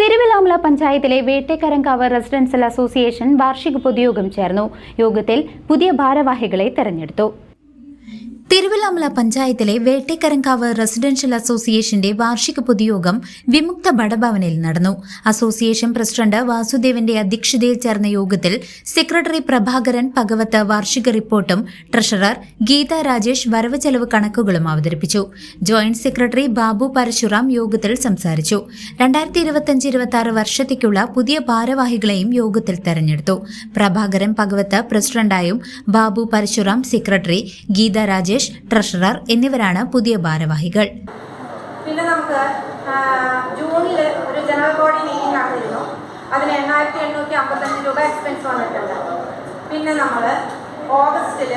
Thiruvilwamala പഞ്ചായത്തിലെ Vettekkarankavu residential association വാർഷിക പൊതുയോഗം ചേർന്നു. യോഗത്തിൽ പുതിയ ഭാരവാഹികളെ തെരഞ്ഞെടുത്തു. തിരുവല്ലാമല പഞ്ചായത്തിലെ വേട്ടേക്കരങ്കാവ് റെസിഡൻഷ്യൽ അസോസിയേഷന്റെ വാർഷിക പൊതുയോഗം വിമുക്ത ബടഭവനിൽ നടന്നു. അസോസിയേഷൻ പ്രസിഡന്റ് വാസുദേവന്റെ അധ്യക്ഷതയിൽ ചേർന്ന യോഗത്തിൽ സെക്രട്ടറി പ്രഭാകരൻ ഭഗവത്ത് വാർഷിക റിപ്പോർട്ടും ട്രഷറർ ഗീത രാജേഷ് വരവ് ചെലവ് കണക്കുകളും അവതരിപ്പിച്ചു. ജോയിന്റ് സെക്രട്ടറി ബാബു പരശുറാം യോഗത്തിൽ സംസാരിച്ചു. രണ്ടായിരത്തി ഇരുപത്തിയഞ്ച് ഇരുപത്തി ആറ് വർഷത്തേക്കുള്ള പുതിയ ഭാരവാഹികളെയും യോഗത്തിൽ തെരഞ്ഞെടുത്തു. പ്രഭാകരൻ ഭഗവത്ത് പ്രസിഡന്റായും ബാബു പരശുറാം സെക്രട്ടറി ഗീത രാജേഷ് ട്രഷറർ എന്നിവരാണ് പുതിയ ഭാരവാഹികൾ. പിന്നെ നമുക്ക് ജൂണിൽ ഒരു ജനറൽ ബോഡി മീറ്റിംഗ് നടന്നിരുന്നു. അതിന് എണ്ണായിരത്തി എണ്ണൂറ്റി അമ്പത്തഞ്ച് രൂപ എക്സ്പെൻസ് വന്നിട്ടുണ്ട്. പിന്നെ നമ്മൾ ഓഗസ്റ്റിൽ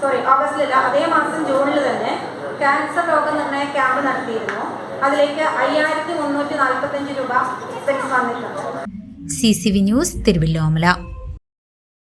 സോറി ഓഗസ്റ്റിലല്ല അതേ മാസം ജൂണിൽ തന്നെ ക്യാൻസർ രോഗനിർണയ ക്യാമ്പ് നടത്തിയിരുന്നു. അതിലേക്ക് അയ്യായിരത്തി മുന്നൂറ്റി നാൽപ്പത്തഞ്ച് രൂപ എക്സ്പെൻസ് വന്നിട്ടുണ്ട്. C C V news Thiruvilwamala